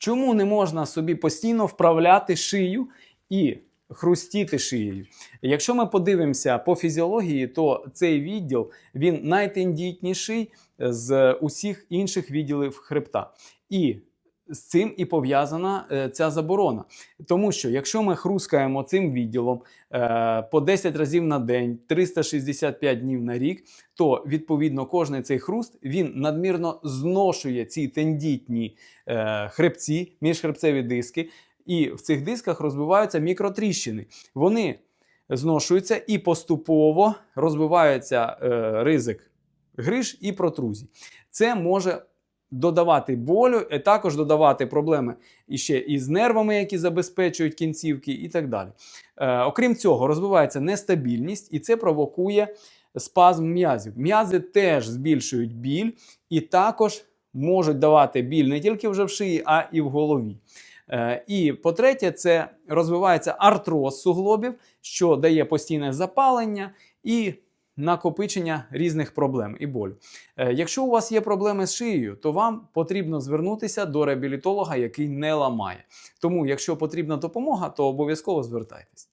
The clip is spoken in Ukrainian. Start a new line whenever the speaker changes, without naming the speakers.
Чому не можна собі постійно вправляти шию і хрустіти шиєю? Якщо ми подивимося по фізіології, то цей відділ він найтендітніший з усіх інших відділів хребта. І з цим і пов'язана е, ця заборона. Тому що якщо ми хрускаємо цим відділом е, по 10 разів на день, 365 днів на рік, то відповідно кожний цей хруст він надмірно зношує ці тендітні е, хребці, міжхребцеві диски, і в цих дисках розбиваються мікротріщини. Вони зношуються і поступово розбивається ризик гриж і протрузій. Це може додавати болю, і також додавати проблеми іще із нервами, які забезпечують кінцівки, і так далі. Е, окрім цього, розвивається нестабільність, і це провокує спазм м'язів. М'язи теж збільшують біль і також можуть давати біль не тільки вже в шиї, а і в голові. Е, І по-третє, це розвивається артроз суглобів, що дає постійне запалення і накопичення різних проблем і болю. Е, Якщо у вас є проблеми з шиєю, то вам потрібно звернутися до реабілітолога, який не ламає. Тому, якщо потрібна допомога, то обов'язково звертайтесь.